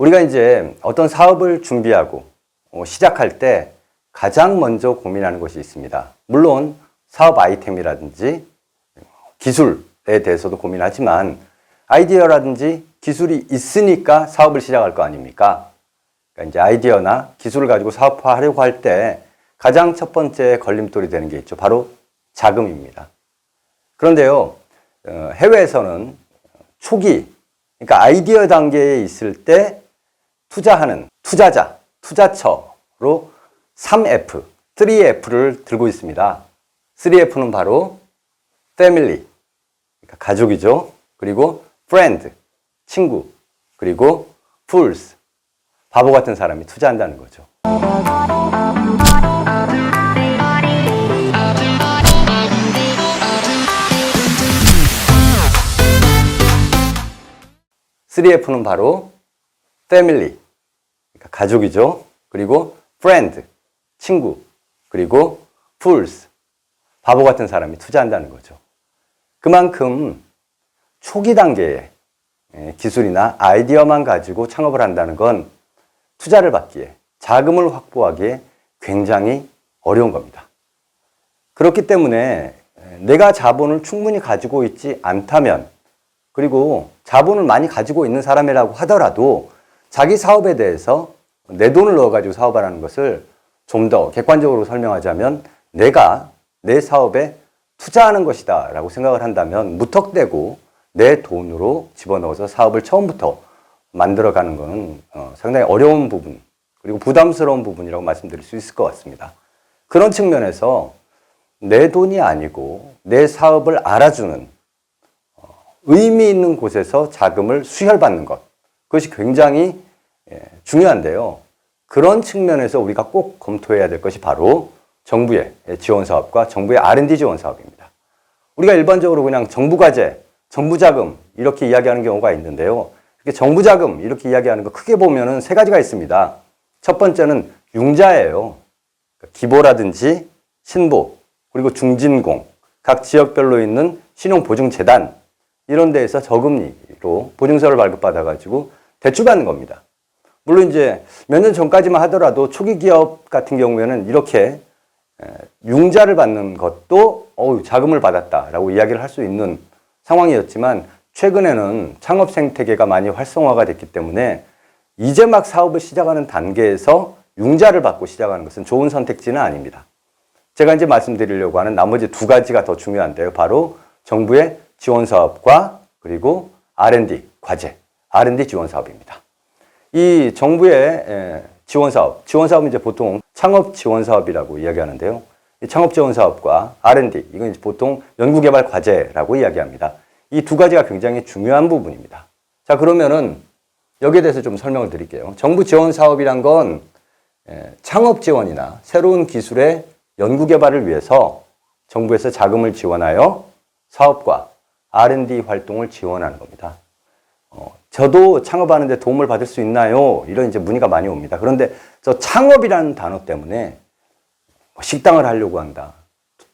우리가 이제 어떤 사업을 준비하고 어, 시작할 때 가장 먼저 고민하는 것이 있습니다. 물론 사업 아이템이라든지 기술에 대해서도 고민하지만 아이디어라든지 기술이 있으니까 사업을 시작할 거 아닙니까? 그러니까 이제 아이디어나 기술을 가지고 사업화하려고 할 때 가장 첫 번째 걸림돌이 되는 게 있죠. 바로 자금입니다. 그런데요, 어, 해외에서는 초기, 그러니까 아이디어 단계에 있을 때 투자하는 투자자, 투자처로 3F, 3F를 들고 있습니다. 3F는 바로 family, 그러니까 가족이죠. 그리고 friend, 친구, 그리고 fools, 바보 같은 사람이 투자한다는 거죠. 쓰리 f 는 바로 family, 그러니까 가족이죠. 그리고 friend, 친구, 그리고 fools, 바보 같은 사람이 투자한다는 거죠. 그만큼 초기 단계에 예, 기술이나 아이디어만 가지고 창업을 한다는 건 투자를 받기에 자금을 확보하기에 굉장히 어려운 겁니다. 그렇기 때문에 내가 자본을 충분히 가지고 있지 않다면 그리고 자본을 많이 가지고 있는 사람이라고 하더라도 자기 사업에 대해서 내 돈을 넣어가지고 사업을 하는 것을 좀 더 객관적으로 설명하자면 내가 내 사업에 투자하는 것이다 라고 생각을 한다면 무턱대고 내 돈으로 집어넣어서 사업을 처음부터 만들어가는 것은 어, 상당히 어려운 부분 그리고 부담스러운 부분이라고 말씀드릴 수 있을 것 같습니다. 그런 측면에서 내 돈이 아니고 내 사업을 알아주는 어, 의미 있는 곳에서 자금을 수혈받는 것 그것이 굉장히 예, 중요한데요. 그런 측면에서 우리가 꼭 검토해야 될 것이 바로 정부의 지원 사업과 정부의 R&D 지원 사업입니다. 우리가 일반적으로 그냥 정부 과제, 정부 자금 이렇게 이야기하는 경우가 있는데요. 이렇게 정부 자금 이렇게 이야기하는 거 크게 보면은 세 가지가 있습니다. 첫 번째는 융자예요. 그러니까 기보라든지 신보 그리고 중진공 각 지역별로 있는 신용보증재단 이런 데에서 저금리로 보증서를 발급받아 가지고 대출 받는 겁니다. 물론 이제 몇 년 전까지만 하더라도 초기 기업 같은 경우에는 이렇게 에, 융자를 받는 것도 어우 자금을 받았다라고 이야기를 할 수 있는 상황이었지만 최근에는 창업 생태계가 많이 활성화가 됐기 때문에 이제 막 사업을 시작하는 단계에서 융자를 받고 시작하는 것은 좋은 선택지는 아닙니다. 제가 이제 말씀드리려고 하는 나머지 두 가지가 더 중요한데요. 바로 정부의 지원 사업과 그리고 R&D 과제, R&D 지원 사업입니다. 이 정부의 에, 지원 사업, 지원 사업은 이제 보통 창업 지원 사업이라고 이야기하는데요. 이 창업 지원 사업과 R&D, 이건 보통 연구개발 과제라고 이야기합니다. 이 두 가지가 굉장히 중요한 부분입니다. 자, 그러면은 여기에 대해서 좀 설명을 드릴게요. 정부 지원 사업이란 건 에, 창업 지원이나 새로운 기술의 연구 개발을 위해서 정부에서 자금을 지원하여 사업과 R&D 활동을 지원하는 겁니다. 어, 저도 창업하는데 도움을 받을 수 있나요? 이런 이제 문의가 많이 옵니다. 그런데 저 창업이라는 단어 때문에 뭐 식당을 하려고 한다.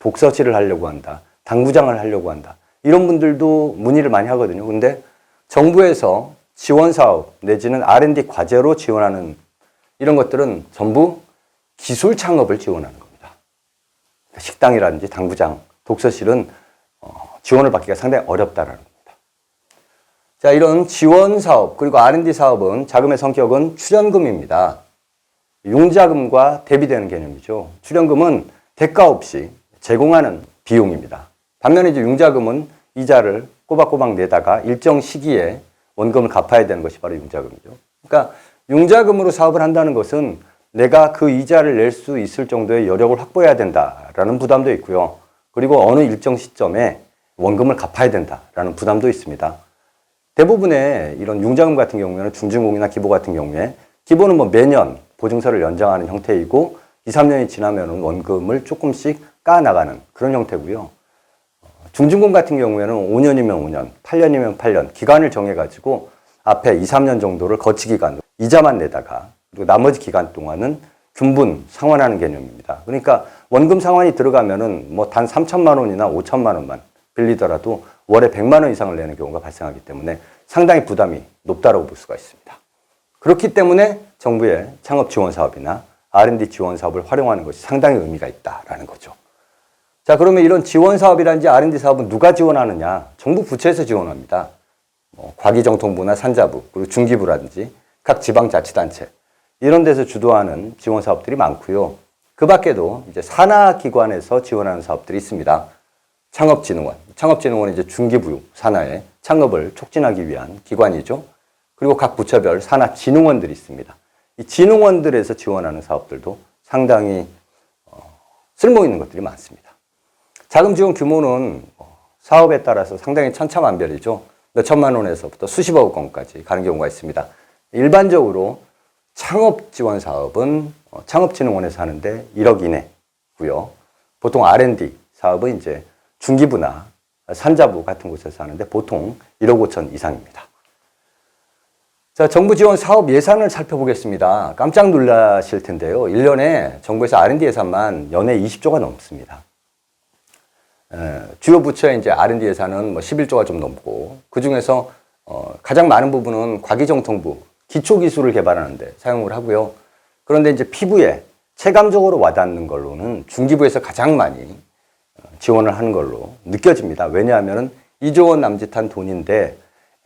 독서실을 하려고 한다. 당구장을 하려고 한다. 이런 분들도 문의를 많이 하거든요. 근데 정부에서 지원 사업 내지는 R&D 과제로 지원하는 이런 것들은 전부 기술 창업을 지원하는 겁니다. 식당이라든지 당구장, 독서실은 어, 지원을 받기가 상당히 어렵다라는. 자, 이런 지원 사업 그리고 R&D 사업은 자금의 성격은 출연금입니다. 융자금과 대비되는 개념이죠. 출연금은 대가 없이 제공하는 비용입니다. 반면에 이제 융자금은 이자를 꼬박꼬박 내다가 일정 시기에 원금을 갚아야 되는 것이 바로 융자금이죠. 그러니까 융자금으로 사업을 한다는 것은 내가 그 이자를 낼 수 있을 정도의 여력을 확보해야 된다라는 부담도 있고요. 그리고 어느 일정 시점에 원금을 갚아야 된다라는 부담도 있습니다. 대부분의 이런 융자금 같은 경우에는 중진공이나 기보 같은 경우에 기보는 뭐 매년 보증서를 연장하는 형태이고 2, 3년이 지나면 원금을 조금씩 까 나가는 그런 형태고요. 중진공 같은 경우에는 5년이면 5년, 8년이면 8년 기간을 정해 가지고 앞에 2, 3년 정도를 거치 기간으로 이자만 내다가 그리고 나머지 기간 동안은 균분 상환하는 개념입니다. 그러니까 원금 상환이 들어가면은 뭐 단 3천만 원이나 5천만 원만 빌리더라도 월에 100만 원 이상을 내는 경우가 발생하기 때문에 상당히 부담이 높다고 볼 수가 있습니다. 그렇기 때문에 정부의 창업 지원 사업이나 R&D 지원 사업을 활용하는 것이 상당히 의미가 있다라는 거죠. 자, 그러면 이런 지원 사업이라든지 R&D 사업은 누가 지원하느냐? 정부 부처에서 지원합니다. 뭐 과기정통부나 산자부, 그리고 중기부라든지 각 지방자치단체 이런 데서 주도하는 지원 사업들이 많고요. 그 밖에도 이제 산하 기관에서 지원하는 사업들이 있습니다. 창업진흥원. 창업진흥원은 이제 중기부 산하의 창업을 촉진하기 위한 기관이죠. 그리고 각 부처별 산하 진흥원들이 있습니다. 이 진흥원들에서 지원하는 사업들도 상당히 어, 쓸모 있는 것들이 많습니다. 자금 지원 규모는 어, 사업에 따라서 상당히 천차만별이죠. 몇 천만 원에서부터 수십억 원까지 가는 경우가 있습니다. 일반적으로 창업 지원 사업은 어, 창업진흥원에서 하는데 1억 이내고요. 보통 R&D 사업은 이제 중기부나 산자부 같은 곳에서 하는데 보통 1억 5천 이상입니다. 자, 정부 지원 사업 예산을 살펴보겠습니다. 깜짝 놀라실 텐데요. 1년에 정부에서 R&D 예산만 연에 20조가 넘습니다. 에, 주요 부처의 이제 R&D 예산은 뭐 11조가 좀 넘고 그 중에서 어, 가장 많은 부분은 과기정통부 기초 기술을 개발하는데 사용을 하고요. 그런데 이제 피부에 체감적으로 와닿는 걸로는 중기부에서 가장 많이 어, 지원을 하는 걸로 느껴집니다. 왜냐하면 2조 원 남짓한 돈인데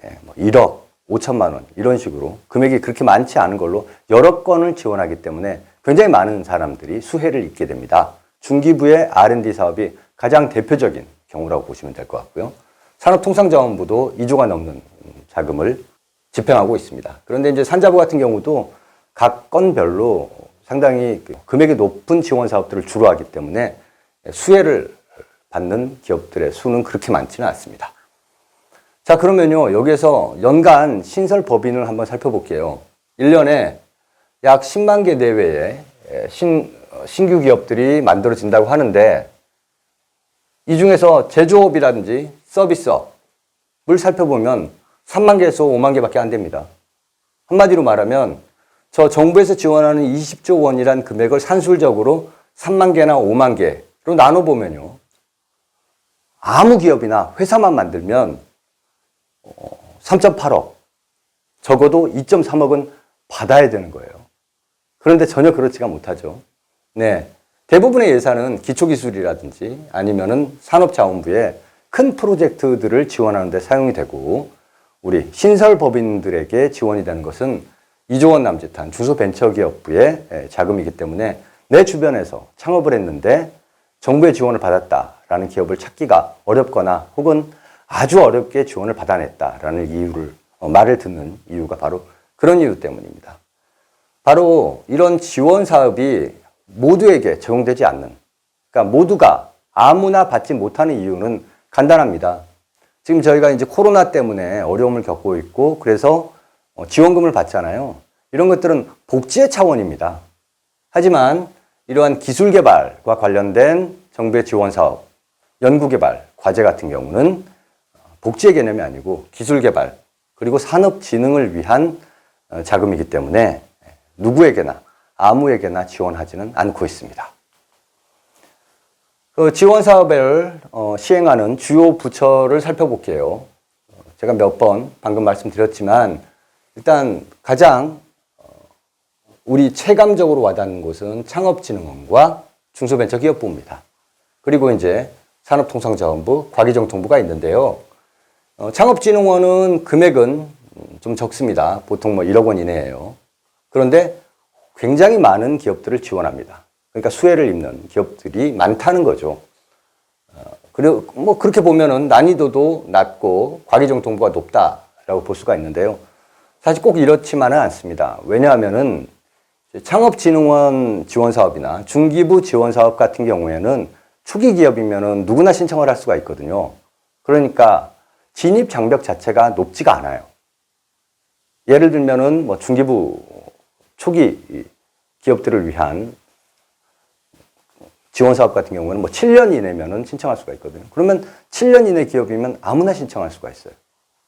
예, 뭐 1억 5천만 원 이런 식으로 금액이 그렇게 많지 않은 걸로 여러 건을 지원하기 때문에 굉장히 많은 사람들이 수혜를 입게 됩니다. 중기부의 R&D 사업이 가장 대표적인 경우라고 보시면 될 것 같고요. 산업통상자원부도 2조가 넘는 자금을 집행하고 있습니다. 그런데 이제 산자부 같은 경우도 각 건별로 상당히 그 금액이 높은 지원 사업들을 주로 하기 때문에 수혜를 받는 기업들의 수는 그렇게 많지는 않습니다. 자, 그러면요, 여기에서 연간 신설 법인을 한번 살펴볼게요. 1년에 약 10만 개 내외의 신, 어, 신규 기업들이 만들어진다고 하는데, 이 중에서 제조업이라든지 서비스업을 살펴보면 3만 개에서 5만 개밖에 안 됩니다. 한마디로 말하면 저 정부에서 지원하는 20조 원이란 금액을 산술적으로 3만 개나 5만 개로 나눠보면요. 아무 기업이나 회사만 만들면 3.8억, 적어도 2.3억은 받아야 되는 거예요. 그런데 전혀 그렇지가 못하죠. 네. 대부분의 예산은 기초기술이라든지 아니면은 산업자원부의 큰 프로젝트들을 지원하는 데 사용이 되고 우리 신설 법인들에게 지원이 되는 것은 2조 원 남짓한 중소벤처기업부의 자금이기 때문에 내 주변에서 창업을 했는데 정부의 지원을 받았다 라는 기업을 찾기가 어렵거나 혹은 아주 어렵게 지원을 받아냈다라는 이유를 어, 말을 듣는 이유가 바로 그런 이유 때문입니다. 바로 이런 지원 사업이 모두에게 적용되지 않는 그러니까 모두가 아무나 받지 못하는 이유는 간단합니다. 지금 저희가 이제 코로나 때문에 어려움을 겪고 있고 그래서 어, 지원금을 받잖아요. 이런 것들은 복지의 차원입니다. 하지만 이러한 기술 개발과 관련된 정부의 지원 사업, 연구 개발, 과제 같은 경우는 복지의 개념이 아니고 기술 개발 그리고 산업 진흥을 위한 어, 자금이기 때문에 누구에게나 아무에게나 지원하지는 않고 있습니다. 그 지원 사업을 어, 시행하는 주요 부처를 살펴볼게요. 제가 몇 번 방금 말씀드렸지만 일단 가장 어, 우리 체감적으로 와닿는 곳은 창업진흥원과 중소벤처기업부입니다. 그리고 이제 산업통상자원부, 과기정통부가 있는데요. 어, 창업진흥원은 금액은 좀 적습니다. 보통 뭐 1억 원 이내예요. 그런데 굉장히 많은 기업들을 지원합니다. 그러니까 수혜를 입는 기업들이 많다는 거죠. 어, 그리고 뭐 그렇게 보면은 난이도도 낮고 과기정통부가 높다라고 볼 수가 있는데요. 사실 꼭 이렇지만은 않습니다. 왜냐하면은 창업진흥원 지원 사업이나 중기부 지원 사업 같은 경우에는 초기 기업이면은 누구나 신청을 할 수가 있거든요. 그러니까 진입 장벽 자체가 높지가 않아요. 예를 들면은 뭐 중기부 초기 기업들을 위한 지원 사업 같은 경우는 뭐 7년 이내면은 신청할 수가 있거든요. 그러면 7년 이내 기업이면 아무나 신청할 수가 있어요.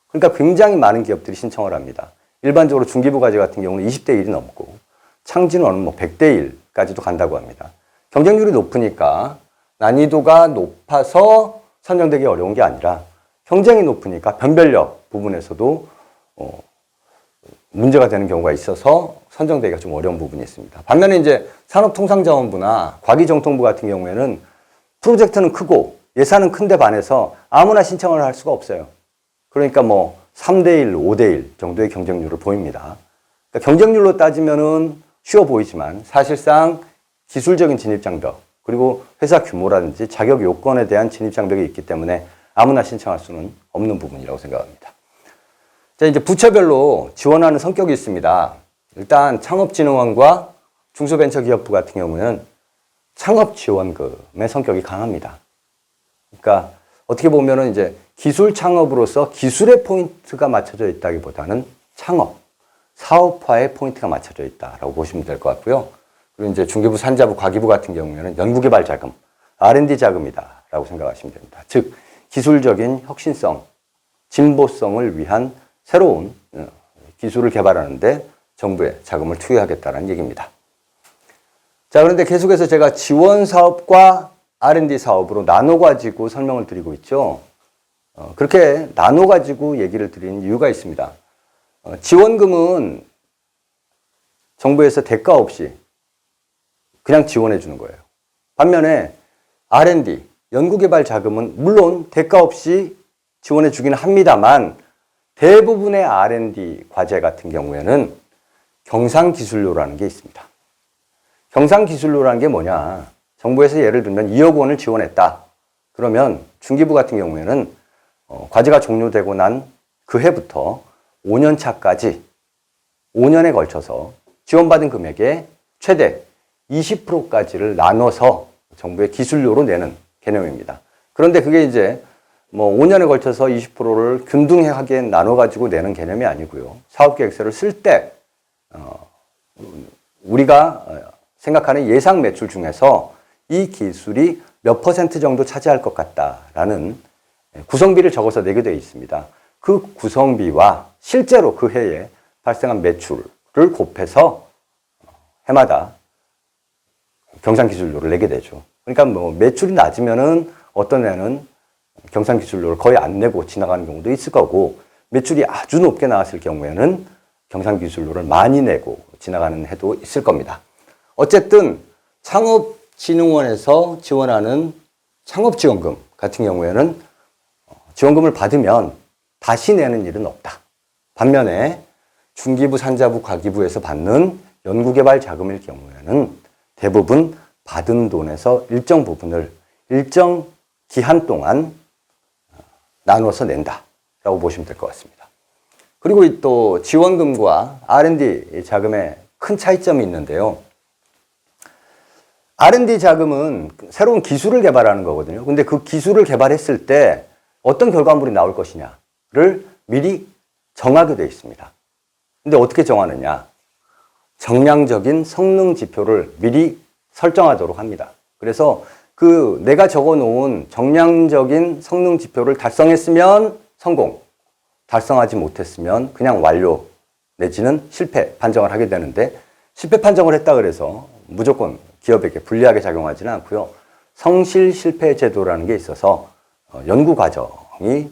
그러니까 굉장히 많은 기업들이 신청을 합니다. 일반적으로 중기부 과제 같은 경우는 20대 1이 넘고 창진원은 뭐 100대 1까지도 간다고 합니다. 경쟁률이 높으니까 난이도가 높아서 선정되기 어려운 게 아니라 경쟁이 높으니까 변별력 부분에서도 어, 문제가 되는 경우가 있어서 선정되기가 좀 어려운 부분이 있습니다. 반면에 이제 산업통상자원부나 과기정통부 같은 경우에는 프로젝트는 크고 예산은 큰데 반해서 아무나 신청을 할 수가 없어요. 그러니까 뭐 3대1, 5대1 정도의 경쟁률을 보입니다. 그러니까 경쟁률로 따지면은 쉬워 보이지만 사실상 기술적인 진입 장벽 그리고 회사 규모라든지 자격 요건에 대한 진입 장벽이 있기 때문에 아무나 신청할 수는 없는 부분이라고 생각합니다. 자, 이제 부처별로 지원하는 성격이 있습니다. 일단 창업진흥원과 중소벤처기업부 같은 경우는 창업지원금의 성격이 강합니다. 그러니까 어떻게 보면은 이제 기술 창업으로서 기술의 포인트가 맞춰져 있다기보다는 창업, 사업화의 포인트가 맞춰져 있다라고 보시면 될 것 같고요. 그리고 이제 중기부, 산자부, 과기부 같은 경우에는 연구개발 자금, R&D 자금이다라고 생각하시면 됩니다. 즉 기술적인 혁신성, 진보성을 위한 새로운 어, 기술을 개발하는데 정부에 자금을 투여하겠다는 얘기입니다. 자, 그런데 계속해서 제가 지원 사업과 R&D 사업으로 나눠 가지고 설명을 드리고 있죠. 어, 그렇게 나눠 가지고 얘기를 드리는 이유가 있습니다. 어, 지원금은 정부에서 대가 없이 그냥 지원해 주는 거예요. 반면에 R&D, 연구개발 자금은 물론 대가 없이 지원해 주기는 합니다만 대부분의 R&D 과제 같은 경우에는 경상기술료라는 게 있습니다. 경상기술료라는 게 뭐냐? 정부에서 예를 들면 2억 원을 지원했다. 그러면 중기부 같은 경우에는 어, 과제가 종료되고 난 그 해부터 5년 차까지 5년에 걸쳐서 지원받은 금액의 최대 20%까지를 나눠서 정부의 기술료로 내는 개념입니다. 그런데 그게 이제 뭐 5년에 걸쳐서 20%를 균등하게 나눠 가지고 내는 개념이 아니고요. 사업 계획서를 쓸 때 어, 우리가 어, 생각하는 예상 매출 중에서 이 기술이 몇 퍼센트 정도 차지할 것 같다라는 구성비를 적어서 내게 되어 있습니다. 그 구성비와 실제로 그 해에 발생한 매출을 곱해서 해마다 경상기술료를 내게 되죠. 그러니까 뭐 매출이 낮으면은 어떤 애는 경상기술료를 거의 안 내고 지나가는 경우도 있을 거고 매출이 아주 높게 나왔을 경우에는 경상기술료를 많이 내고 지나가는 해도 있을 겁니다. 어쨌든 창업진흥원에서 지원하는 창업지원금 같은 경우에는 지원금을 받으면 다시 내는 일은 없다. 반면에 중기부, 산자부, 과기부에서 받는 연구개발 자금일 경우에는 대부분 받은 돈에서 일정 부분을 일정 기한 동안 나눠서 낸다라고 보시면 될 것 같습니다. 그리고 또 지원금과 R&D 자금의 큰 차이점이 있는데요. R&D 자금은 새로운 기술을 개발하는 거거든요. 근데 그 기술을 개발했을 때 어떤 결과물이 나올 것이냐를 미리 정하게 되어 있습니다. 근데 어떻게 정하느냐? 정량적인 성능 지표를 미리 설정하도록 합니다. 그래서 그 내가 적어 놓은 정량적인 성능 지표를 달성했으면 성공, 달성하지 못했으면 그냥 완료 내지는 실패 판정을 하게 되는데 실패 판정을 했다 그래서 무조건 기업에게 불리하게 작용하지는 않고요. 성실 실패 제도라는 게 있어서 어, 연구 과정이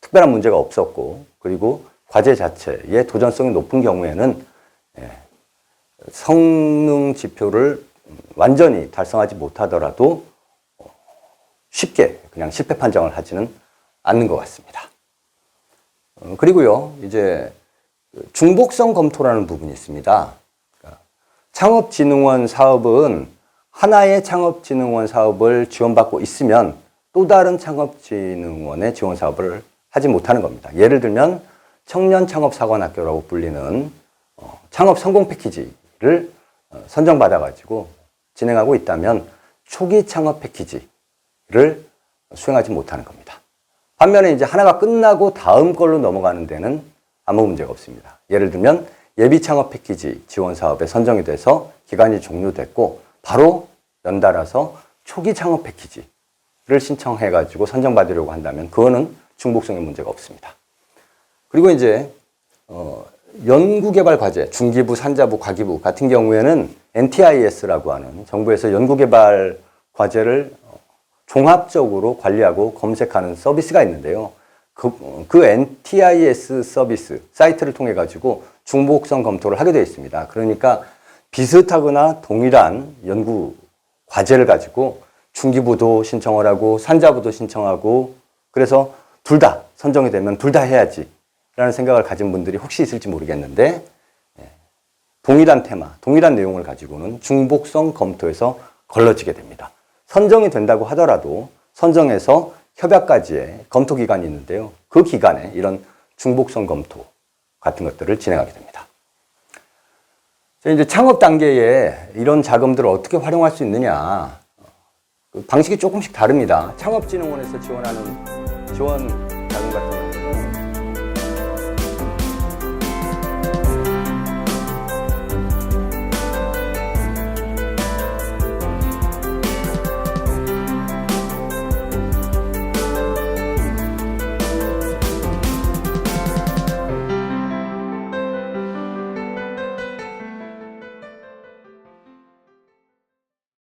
특별한 문제가 없었고 그리고 과제 자체의 도전성이 높은 경우에는 예, 성능 지표를 완전히 달성하지 못하더라도 어, 쉽게 그냥 실패 판정을 하지는 않는 것 같습니다. 어, 그리고요, 이제 중복성 검토라는 부분이 있습니다. 그러니까 창업진흥원 사업은 하나의 창업진흥원 사업을 지원받고 있으면 또 다른 창업진흥원의 지원 사업을 하지 못하는 겁니다. 예를 들면 청년 창업사관학교라고 불리는 어, 창업 성공 패키지를 선정받아가지고 진행하고 있다면 초기 창업 패키지를 수행하지 못하는 겁니다. 반면에 이제 하나가 끝나고 다음 걸로 넘어가는 데는 아무 문제가 없습니다. 예를 들면 예비 창업 패키지 지원 사업에 선정이 돼서 기간이 종료됐고 바로 연달아서 초기 창업 패키지를 신청해 가지고 선정받으려고 한다면 그거는 중복성의 문제가 없습니다. 그리고 이제 어, 연구개발 과제, 중기부, 산자부, 과기부 같은 경우에는 NTIS라고 하는 정부에서 연구개발 과제를 종합적으로 관리하고 검색하는 서비스가 있는데요. 그, 그 NTIS 서비스 사이트를 통해 가지고 중복성 검토를 하게 되어 있습니다. 그러니까 비슷하거나 동일한 연구 과제를 가지고 중기부도 신청을 하고 산자부도 신청하고 그래서 둘 다 선정이 되면 둘 다 해야지 라는 생각을 가진 분들이 혹시 있을지 모르겠는데 예, 동일한 테마, 동일한 내용을 가지고는 중복성 검토에서 걸러지게 됩니다. 선정이 된다고 하더라도 선정에서 협약까지의 검토 기간이 있는데요. 그 기간에 이런 중복성 검토 같은 것들을 진행하게 됩니다. 자, 이제 창업 단계에 이런 자금들을 어떻게 활용할 수 있느냐. 그 방식이 조금씩 다릅니다. 창업진흥원에서 지원하는 지원 자금 같은